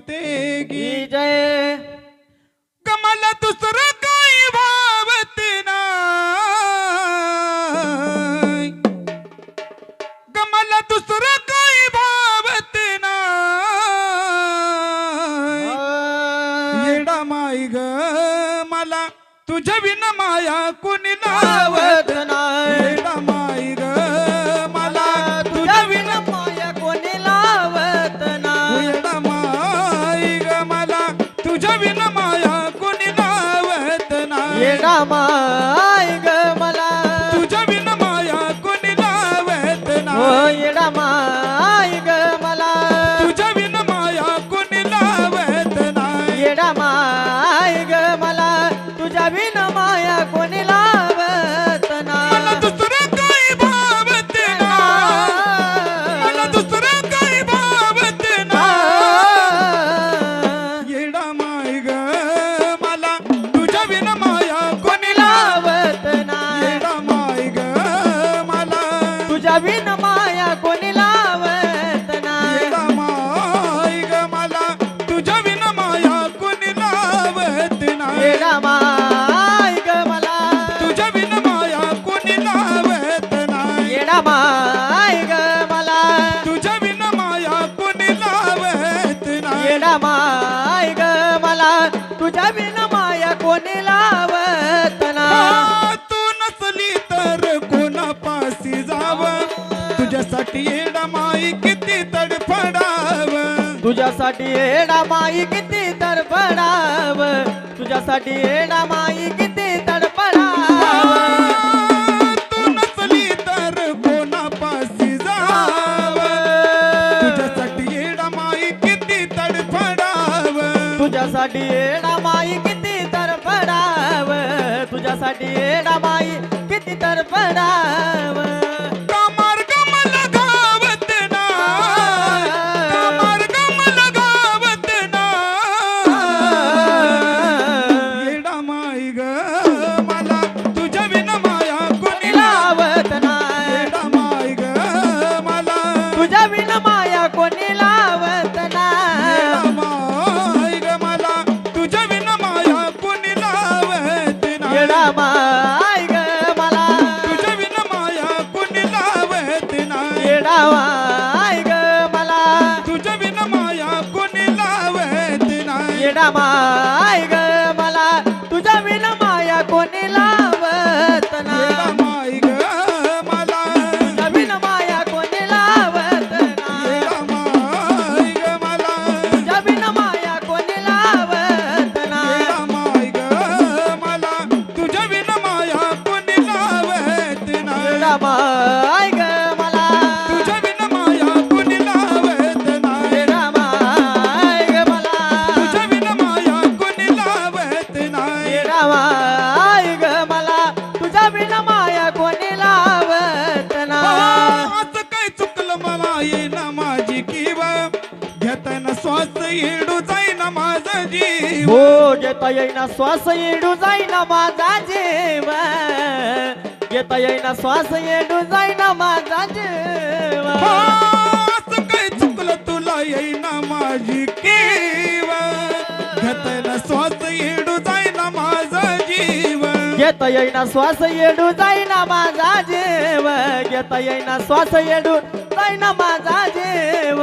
माते की जय। कमल दुसरा নবীন মায়া तुझ्यासाठी येडा माई किती तडफडाव. तुझ्यासाठी येडा माई किती तडफडाव. तुझ्यासाठी येडा माई किती तडफडाव. तू नसली तर कोणापाशी तुझ्यासाठी येडा माई किती तडफडाव. तुझ्यासाठी येडा माई किती तरफडाव तुझ्यासाठी येडा माई किती तडफडाव. माया कोणी येडा मा जीव हो घेता येईना श्वास येडू जाईना माझा जीव घेता येईना श्वास येडू जाईना माझा जीव असं काय चुकलं तुला येईना माझी केव घेता येईना श्वास येडू जाईना माझा जीव घेता येईना श्वास येडू जाईना माझा जीव घेता येईना श्वास येडू जाईना माझा जीव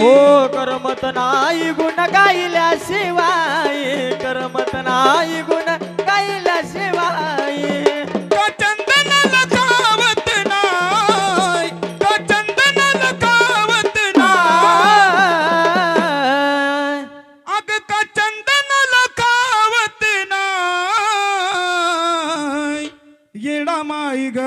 हो करमत नाही गुण गायल्या शिवाय करमत नाही गुण गायल्याशिवाय का चंदनाला कावत नाय का चंदनाला कावत नाय अग का चंदनाला कावत नाय येडा माई ग.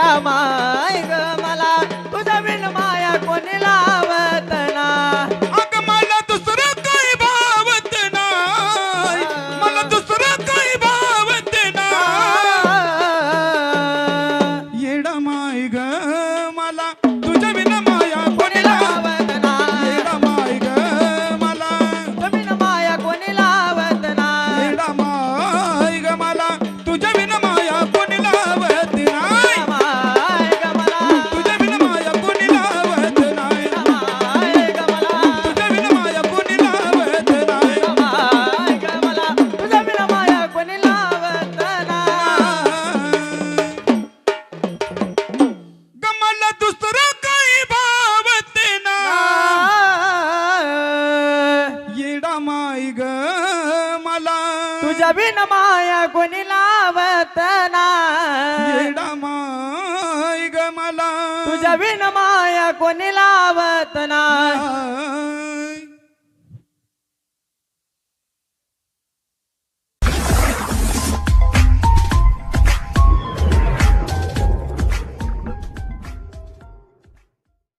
येडा माय ग मला तुझ्या बिन माया कोणी लावत नाही. अग मला दुसरं काही भावत नाही. मला दुसरं काही भावत नाही. येडा माय ग मला बिन माया कोणी लावत नाही. माय ग मला. तुझ्या बिन माया कोणी लावत नाही.